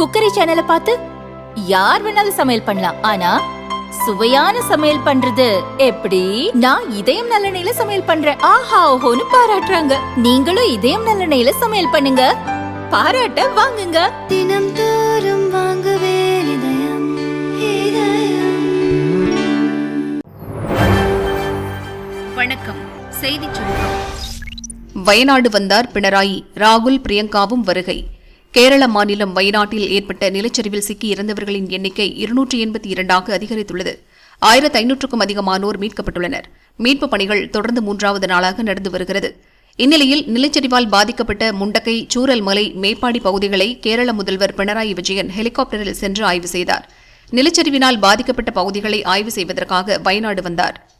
Cookery சேனலை பார்த்து யார் வேணாலும் சமையல் பண்ணலாம். ஆனா சுவையான சமையல் பண்றது எப்படி? நான் இதயம் நல்லெண்ணெயில சமையல் பண்றேன். ஆஹா ஓஹோன்னு பாராட்டுறாங்க. நீங்களும் இதயம் நல்லெண்ணெயில சமையல் பண்ணுங்க. பாராட்ட வாங்குங்க. தினம் தோறும் வாங்குவே இதயம் இதயம். வணக்கம். செய்திச் சுருக்கம் வயநாடு வந்தார் பினராயி. ராகுல் பிரியங்காவும் வருகை. கேரள மாநிலம் வயநாட்டில் ஏற்பட்ட நிலச்சரிவில் சிக்கி இறந்தவர்களின் எண்ணிக்கை இருநூற்றி எண்பத்தி இரண்டாக அதிகரித்துள்ளது. ஆயிரத்து ஐநூற்றுக்கும் அதிகமானோர் மீட்கப்பட்டுள்ளனர். மீட்புப் பணிகள் தொடர்ந்து மூன்றாவது நாளாக நடந்து வருகிறது. இந்நிலையில் நிலச்சரிவால் பாதிக்கப்பட்ட முண்டக்கை சூரல்மலை மேப்பாடி பகுதிகளை கேரள முதல்வர் பினராயி விஜயன் ஹெலிகாப்டரில் சென்று ஆய்வு செய்தார். நிலச்சரிவினால் பாதிக்கப்பட்ட பகுதிகளை ஆய்வு செய்வதற்காக வயநாடு வந்தார்.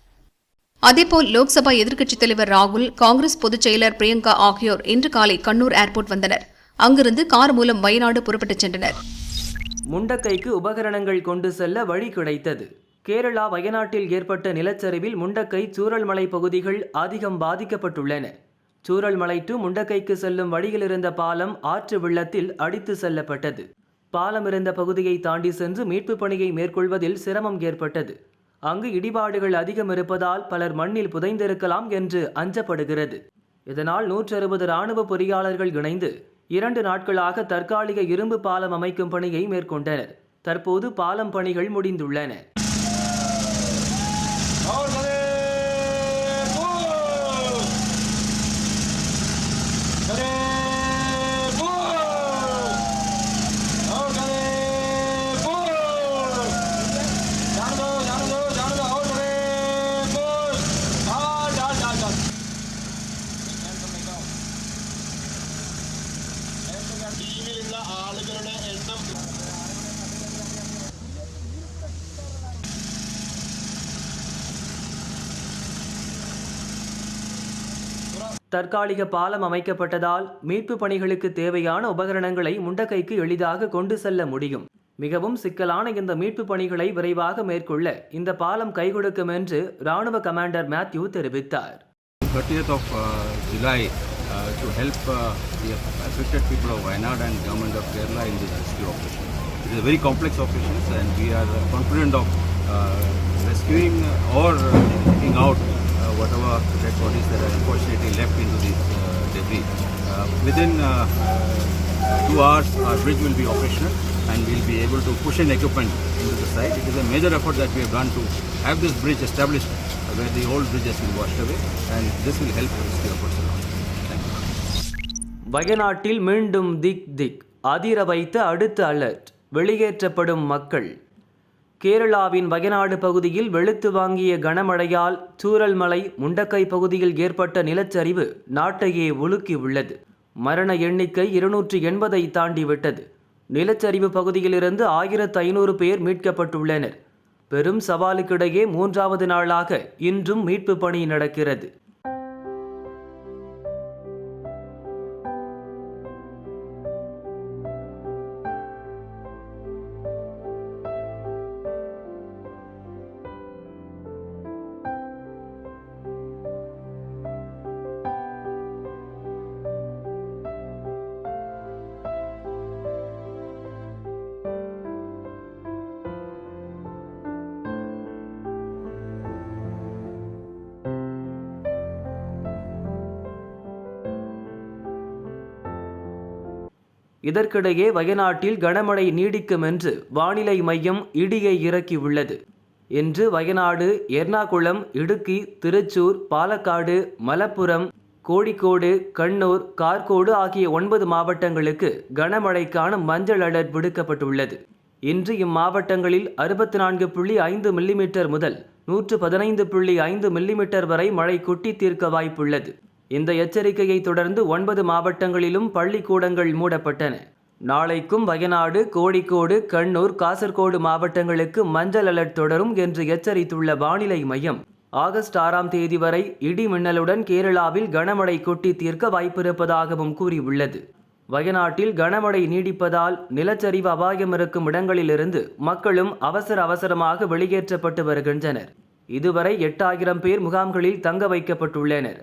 அதேபோல் லோக்சபா எதிர்க்கட்சித் தலைவர் ராகுல் காங்கிரஸ் பொதுச் செயலர் பிரியங்கா ஆகியோர் இன்று காலை கண்ணூர் ஏர்போர்ட் வந்தனர். அங்கிருந்து கார் மூலம் வயநாடு புறப்பட்டுச் சென்றனர். முண்டக்கைக்கு உபகரணங்கள் கொண்டு செல்ல வழி கிடைத்தது. கேரளா வயநாட்டில் ஏற்பட்ட நிலச்சரிவில் முண்டக்கை சூரல்மலை பகுதிகள் அதிகம் பாதிக்கப்பட்டுள்ளன. சூரல்மலை டு முண்டக்கைக்கு செல்லும் வழியில் இருந்த பாலம் ஆற்று வெள்ளத்தில் அடித்து செல்லப்பட்டது. பாலம் இருந்த பகுதியை தாண்டி சென்று மீட்புப் பணியை மேற்கொள்வதில் சிரமம் ஏற்பட்டது. அங்கு இடிபாடுகள் அதிகம் இருப்பதால் பலர் மண்ணில் புதைந்திருக்கலாம் என்று அஞ்சப்படுகிறது. இதனால் நூற்றறுபது இராணுவ ராணுவ பொறியாளர்கள் இணைந்து இரண்டு நாட்களாக தற்காலிக இரும்பு பாலம் அமைக்கும் பணியை மேற்கொண்டனர். தற்போது பாலம் பணிகள் முடிந்துள்ளன. தற்காலிக பாலம் அமைக்கப்பட்டதால் மீட்பு பணிகளுக்கு தேவையான உபகரணங்களை முண்டக்கைக்கு எளிதாக கொண்டு செல்ல முடியும் மிகவும் சிக்கலான இந்த மீட்பு பணிகளை விரைவாக மேற்கொள்ள இந்த பாலம் கை கொடுக்கும் என்று ராணுவ கமாண்டர் மேத்யூ தெரிவித்தார் 30th of uh, July uh, to help uh, the affected people of Wayanad and government of Kerala in this rescue operation. It is a very complex operation and we are uh, confident of uh, rescuing or uh, taking out uh, whatever dead bodies that are unfortunately left into the uh, debris. Uh, within uh, two hours our bridge will be operational and we'll be able to push in equipment into the site. It is a major effort that we have done to have this bridge established uh, where the old bridge has been washed away and this will help rescue efforts a lot. Thank you. வயநாட்டில் மீண்டும் திக் திக் அதிர வைத்த அடுத்த alert வெளியேற்றப்படும் மக்கள் கேரளாவின் வயநாடு பகுதியில் வெளுத்து வாங்கிய கனமழையால் சூரல்மலை முண்டக்கை பகுதியில் ஏற்பட்ட நிலச்சரிவு நாட்டையே உலுக்கி உள்ளது. மரண எண்ணிக்கை இருநூற்று எண்பதை தாண்டிவிட்டது நிலச்சரிவு பகுதியிலிருந்து ஆயிரத்து ஐநூறு பேர் மீட்கப்பட்டுள்ளனர். பெரும் சவாலுக்கிடையே மூன்றாவது நாளாக இன்றும் மீட்பு பணி நடக்கிறது. இதற்கிடையே வயநாட்டில் கனமழை நீடிக்கும் என்று வானிலை மையம் இடியை இறக்கியுள்ளது இன்று வயநாடு எர்ணாகுளம் இடுக்கி திருச்சூர் பாலக்காடு மலப்புரம் கோழிக்கோடு கண்ணூர் கார்கோடு ஆகிய ஒன்பது மாவட்டங்களுக்கு கனமழைக்கான மஞ்சள் அலர்ட் விடுக்கப்பட்டுள்ளது. இன்று இம்மாவட்டங்களில் அறுபத்தி நான்கு புள்ளி ஐந்து மில்லிமீட்டர் முதல் நூற்று பதினைந்து புள்ளி ஐந்து மில்லிமீட்டர் வரை மழை கொட்டி தீர்க்க வாய்ப்புள்ளது. இந்த எச்சரிக்கையை தொடர்ந்து ஒன்பது மாவட்டங்களிலும் பள்ளிக்கூடங்கள் மூடப்பட்டன. நாளைக்கும் வயநாடு கோழிக்கோடு கண்ணூர் காசர்கோடு மாவட்டங்களுக்கு மஞ்சள் அலர்ட் தொடரும் என்று எச்சரித்துள்ள வானிலை மையம். ஆகஸ்ட் ஆறாம் தேதி வரை இடி மின்னலுடன் கேரளாவில் கனமழை கொட்டி தீர்க்க வாய்ப்பிருப்பதாகவும் கூறியுள்ளது. வயநாட்டில் கனமழை நீடிப்பதால் நிலச்சரிவு அபாயம் இருக்கும் இடங்களிலிருந்து மக்களும் அவசர அவசரமாக வெளியேற்றப்பட்டு வருகின்றனர். இதுவரை எட்டாயிரம் பேர் முகாம்களில் தங்க வைக்கப்பட்டுள்ளனர்.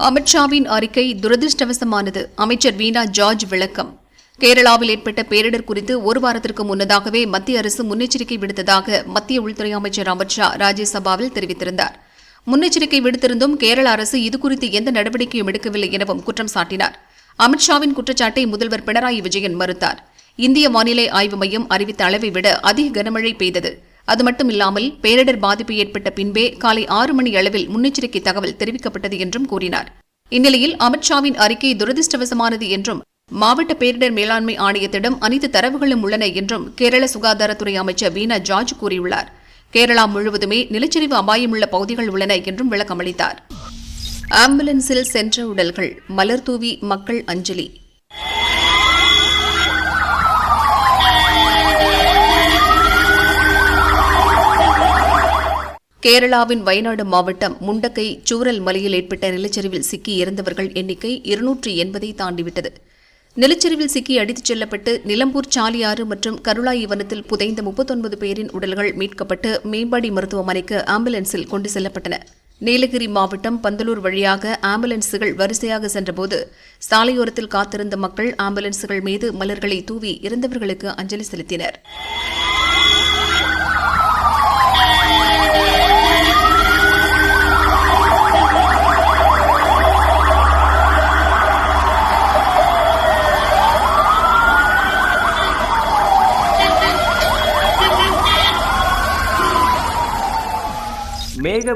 அமித்ஷாவின் அறிக்கை துரதிருஷ்டவசமானது. அமைச்சர் வீணா ஜார்ஜ் விளக்கம். கேரளாவில் ஏற்பட்ட பேரிடர் குறித்து ஒரு வாரத்திற்கு முன்னதாகவே மத்திய அரசு முன்னெச்சரிக்கை விடுத்ததாக மத்திய உள்துறை அமைச்சர் அமித்ஷா ராஜ்யசபாவில் தெரிவித்திருந்தார். முன்னெச்சரிக்கை விடுத்திருந்தும் கேரள அரசு இதுகுறித்து எந்த நடவடிக்கையும் எடுக்கவில்லை எனவும் குற்றம் சாட்டினார். அமித்ஷாவின் குற்றச்சாட்டை முதல்வர் பினராயி விஜயன் மறுத்தார். இந்திய வானிலை ஆய்வு மையம் அறிவித்த அளவை விட அதிக கனமழை பெய்தது. அது மட்டுமில்லாமல் பேரிடர் பாதிப்பு ஏற்பட்ட பின்பே காலை ஆறு மணி அளவில் முன்னெச்சரிக்கை தகவல் தெரிவிக்கப்பட்டது என்றும் கூறினார். இந்நிலையில் அமித்ஷாவின் அறிக்கை துரதிருஷ்டவசமானது என்றும் மாவட்ட பேரிடர் மேலாண்மை ஆணையத்திடம் அனைத்து தரவுகளும் உள்ளன என்றும் கேரள சுகாதாரத்துறை அமைச்சர் வீணா ஜார்ஜ் கூறியுள்ளார். கேரளா முழுவதுமே நிலச்சரிவு அபாயமுள்ள பகுதிகள் உள்ளன என்றும் விளக்கமளித்தார். ஆம்புலன்ஸில் சென்ற உடல்கள் மலர் தூவி மக்கள் அஞ்சலி. கேரளாவின் வயநாடு மாவட்டம் முண்டக்கை சூரல் மலையில் ஏற்பட்ட நிலச்சரிவில் சிக்கி இறந்தவர்கள் எண்ணிக்கை இருநூற்றி எண்பதை தாண்டிவிட்டது. நிலச்சரிவில் சிக்கி அடித்துச் செல்லப்பட்டு நிலம்பூர் சாலியாறு மற்றும் கருளாயி வனத்தில் புதைந்த முப்பத்தொன்பது பேரின் உடல்கள் மீட்கப்பட்டு மேம்பாடி மருத்துவமனைக்கு ஆம்புலன்ஸில் கொண்டு செல்லப்பட்டன. நீலகிரி மாவட்டம் பந்தலூர் வழியாக ஆம்புலன்ஸுகள் வரிசையாக சென்றபோது சாலையோரத்தில் காத்திருந்த மக்கள் ஆம்புலன்ஸுகள் மீது மலர்களை தூவி இறந்தவர்களுக்கு அஞ்சலி செலுத்தினர்.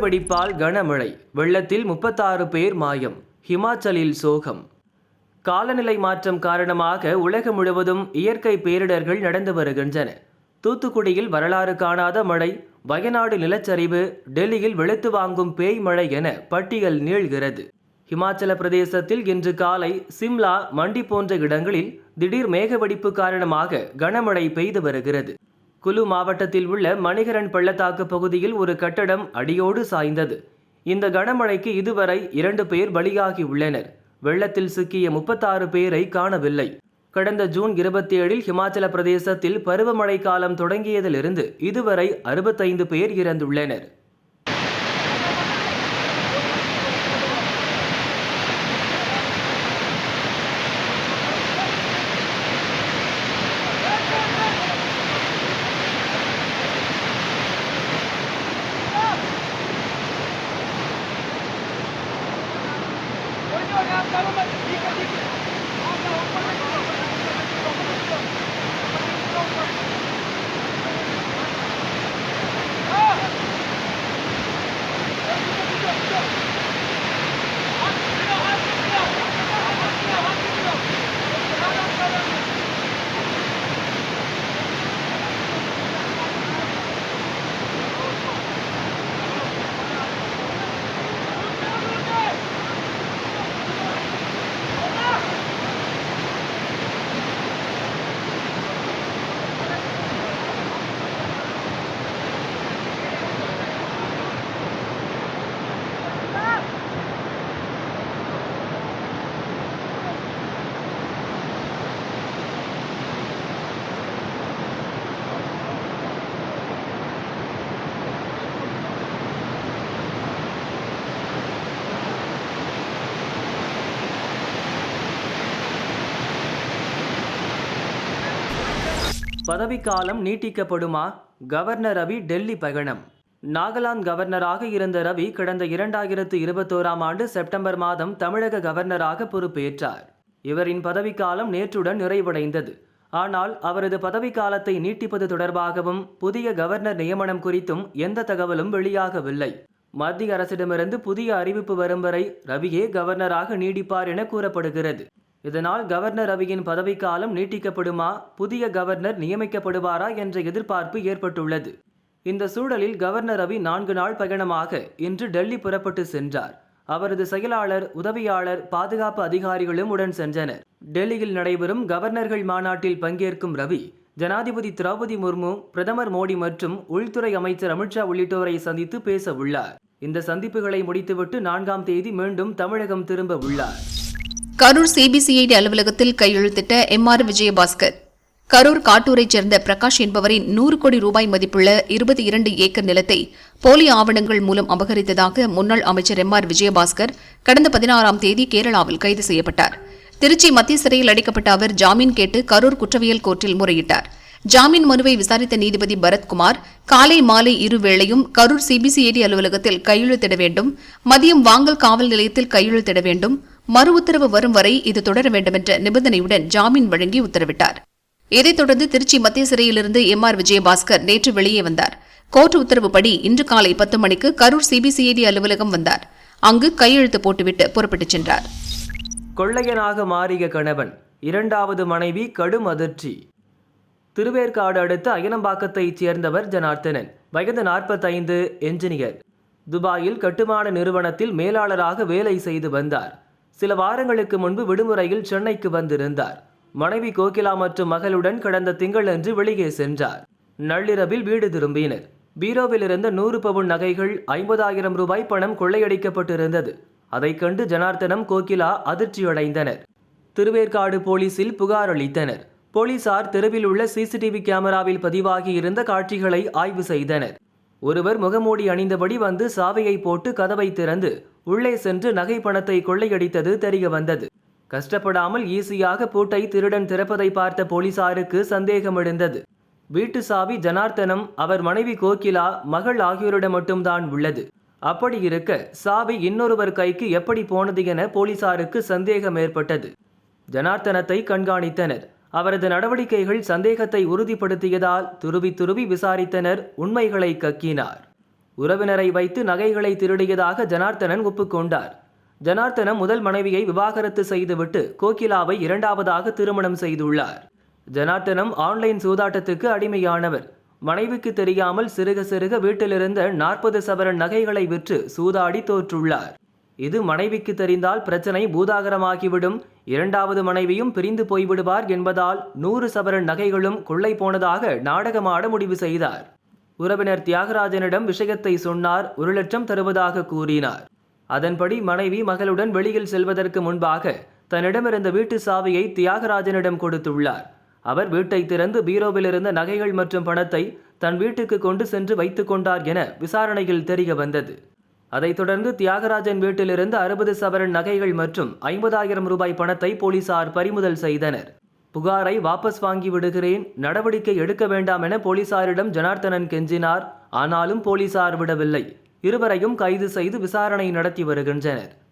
வெடிப்பால் கனமழை வெள்ளத்தில் முப்பத்தாறு பேர் மாயம் ஹிமாச்சலில் சோகம். காலநிலை மாற்றம் காரணமாக உலகம் முழுவதும் இயற்கை பேரிடர்கள் நடந்து வருகின்றன. தூத்துக்குடியில் வரலாறு காணாத மழை வயநாடு நிலச்சரிவு டெல்லியில் வெளுத்து வாங்கும் பேய் மழை என பட்டியல் நீள்கிறது. ஹிமாச்சல பிரதேசத்தில் இன்று காலை சிம்லா மண்டி போன்ற இடங்களில் திடீர் மேகவெடிப்பு காரணமாக கனமழை பெய்து வருகிறது. குலு மாவட்டத்தில் உள்ள மணிகரன் பள்ளத்தாக்கு பகுதியில் ஒரு கட்டடம் அடியோடு சாய்ந்தது. இந்த கனமழைக்கு இதுவரை இரண்டு பேர் பலியாகி உள்ளனர். வெள்ளத்தில் சிக்கிய முப்பத்தாறு பேரை காணவில்லை. கடந்த ஜூன் இருபத்தி ஏழில் ஹிமாச்சல பிரதேசத்தில் பருவமழை காலம் தொடங்கியதிலிருந்து இதுவரை அறுபத்தைந்து பேர் இறந்துள்ளனர். பதவிக்காலம் நீட்டிக்கப்படுமா? கவர்னர் ரவி டெல்லி பயணம். நாகாலாந்து கவர்னராக இருந்த ரவி கடந்த இரண்டாயிரத்து இருபத்தோராம் ஆண்டு செப்டம்பர் மாதம் தமிழக கவர்னராக பொறுப்பேற்றார். இவரின் பதவிக்காலம் நேற்றுடன் நிறைவடைந்தது. ஆனால் அவரது பதவிக்காலத்தை நீட்டிப்பது தொடர்பாகவும் புதிய கவர்னர் நியமனம் குறித்தும் எந்த தகவலும் வெளியாகவில்லை. மத்திய அரசிடமிருந்து புதிய அறிவிப்பு வரும் வரை ரவியே கவர்னராக நீடிப்பார் என கூறப்படுகிறது. இதனால் கவர்னர் ரவியின் பதவிக்காலம் நீட்டிக்கப்படுமா புதிய கவர்னர் நியமிக்கப்படுவாரா என்ற எதிர்பார்ப்பு ஏற்பட்டுள்ளது. இந்த சூழலில் கவர்னர் ரவி நான்கு நாள் பயணமாக இன்று டெல்லி புறப்பட்டு சென்றார். அவரது செயலாளர் உதவியாளர் பாதுகாப்பு அதிகாரிகளும் உடன் சென்றனர். டெல்லியில் நடைபெறும் கவர்னர்கள் மாநாட்டில் பங்கேற்கும் ரவி ஜனாதிபதி திரௌபதி முர்மு பிரதமர் மோடி மற்றும் உள்துறை அமைச்சர் அமித்ஷா உள்ளிட்டோரை சந்தித்து பேச உள்ளார் இந்த சந்திப்புகளை முடித்துவிட்டு நான்காம் தேதி மீண்டும் தமிழகம் திரும்ப உள்ளார். கரூர் சிபிசிஐடி அலுவலகத்தில் கையெழுத்திட்ட எம் ஆர் விஜயபாஸ்கர். கரூர் காட்டூரைச் சேர்ந்த பிரகாஷ் என்பவரின் நூறு கோடி ரூபாய் மதிப்புள்ள இருபத்தி இரண்டு ஏக்கர் நிலத்தை போலி ஆவணங்கள் மூலம் அபகரித்ததாக முன்னாள் அமைச்சர் எம் ஆர் விஜயபாஸ்கர் கடந்த பதினாறாம் தேதி கேரளாவில் கைது செய்யப்பட்டார். திருச்சி மத்திய சிறையில் அடைக்கப்பட்ட அவர் ஜாமீன் கேட்டு கரூர் குற்றவியல் கோர்ட்டில் முறையிட்டார். ஜாமீன் மனுவை விசாரித்த நீதிபதி பரத்குமார் காலை மாலை இருவேளையும் கரூர் சிபிசிஐடி அலுவலகத்தில் கையெழுத்திட வேண்டும் மதியம் வாங்கல் காவல் நிலையத்தில் கையெழுத்திட வேண்டும் மறு உத்தரவு வரும் வரை இது தொடர வேண்டும் என்ற நிபந்தனையுடன் ஜாமீன் வழங்கி உத்தரவிட்டார். இதைத் தொடர்ந்து திருச்சி மத்திய சிறையிலிருந்து எம் ஆர் விஜயபாஸ்கர் நேற்று வெளியே வந்தார். கோர்ட் உத்தரவுப்படி இன்று காலை பத்து மணிக்கு கரூர் சிபிசிஐடி அலுவலகம் வந்தார். அங்கு கையெழுத்து போட்டுவிட்டு புறப்பட்டுச் சென்றார். கொள்ளையனாக மாறிய கணவன் இரண்டாவது மனைவி கடும் அதிர்ச்சி. திருவேற்காடு அடுத்த அயனம்பாக்கத்தைச் சேர்ந்தவர் ஜனார்த்தனன் வயது நாற்பத்தைந்து என்ஜினியர். துபாயில் கட்டுமான நிறுவனத்தில் மேலாளராக வேலை செய்து வந்தார். சில வாரங்களுக்கு முன்பு விடுமுறையில் சென்னைக்கு வந்திருந்தார். மனைவி கோகிலா மற்றும் மகளுடன் கடந்த திங்களன்று வெளியே சென்றார். நள்ளிரவில் வீடு திரும்பினர். பீரோவிலிருந்து நூறு பவுன் நகைகள் ஐம்பதாயிரம் ரூபாய் பணம் கொள்ளையடிக்கப்பட்டிருந்தது. அதைக் கண்டு ஜனார்த்தனம் கோகிலா அதிர்ச்சியடைந்தனர். திருவேற்காடு போலீசில் புகார் அளித்தனர். போலீசார் தெருவில் உள்ள சிசிடிவி கேமராவில் பதிவாகி இருந்த காட்சிகளை ஆய்வு செய்தனர். ஒருவர் முகமூடி அணிந்தபடி வந்து சாவையை போட்டு கதவை திறந்து உள்ளே சென்று நகை பணத்தை கொள்ளையடித்தது தெரிய வந்தது. கஷ்டப்படாமல் ஈஸியாக பூட்டை திருடன் திறப்பதை பார்த்த போலீசாருக்கு சந்தேகம் எழுந்தது வீட்டு சாவி ஜனார்த்தனம் அவர் மனைவி கோகிலா மகள் ஆகியோரிடம் மட்டும்தான் உள்ளது. அப்படி இருக்க சாவி இன்னொருவர் கைக்கு எப்படி போனது என போலீசாருக்கு சந்தேகம் ஏற்பட்டது. ஜனார்த்தனத்தை கண்காணித்தனர். அவரது நடவடிக்கைகள் சந்தேகத்தை உறுதிப்படுத்தியதால் துருவி துருவி விசாரித்தனர் உண்மைகளை கக்கினார். உறவினரை வைத்து நகைகளை திருடியதாக ஜனார்த்தனன் ஒப்புக்கொண்டார். ஜனார்த்தனம் முதல் மனைவியை விவாகரத்து செய்துவிட்டு கோகிலாவை இரண்டாவதாக திருமணம் செய்துள்ளார். ஜனார்த்தனம் ஆன்லைன் சூதாட்டத்துக்கு அடிமையானவர். மனைவிக்கு தெரியாமல் சிறுக சிறுக வீட்டிலிருந்த நாற்பது சவரன் நகைகளை விற்று சூதாடி தோற்றுள்ளார். இது மனைவிக்கு தெரிந்தால் பிரச்சனை பூதாகரமாகிவிடும். இரண்டாவது மனைவியும் பிரிந்து போய்விடுவார் என்பதால் நூறு சவரன் நகைகளும் கொள்ளை போனதாக நாடகமாட முடிவு செய்தார். உறவினர் தியாகராஜனிடம் விஷயத்தை சொன்னார் ஒரு லட்சம் தருவதாக கூறினார். அதன்படி மனைவி மகளுடன் வெளியில் செல்வதற்கு முன்பாக தன்னிடமிருந்த வீட்டு சாவியை தியாகராஜனிடம் கொடுத்துள்ளார். அவர் வீட்டை திறந்து பீரோவில் இருந்த நகைகள் மற்றும் பணத்தை தன் வீட்டுக்கு கொண்டு சென்று வைத்து கொண்டார் என விசாரணையில் தெரிய வந்தது. அதைத் தொடர்ந்து தியாகராஜன் வீட்டிலிருந்து அறுபது சவரன் நகைகள் மற்றும் ஐம்பதாயிரம் ரூபாய் பணத்தை போலீசார் பறிமுதல் செய்தனர். புகாரை வாபஸ் வாங்கி விடுகிறேன். நடவடிக்கை எடுக்க வேண்டாம் என போலீசாரிடம் ஜனார்த்தனன் கெஞ்சினார். ஆனாலும் போலீசார் விடவில்லை. இருவரையும் கைது செய்து விசாரணை நடத்தி வருகின்றனர்.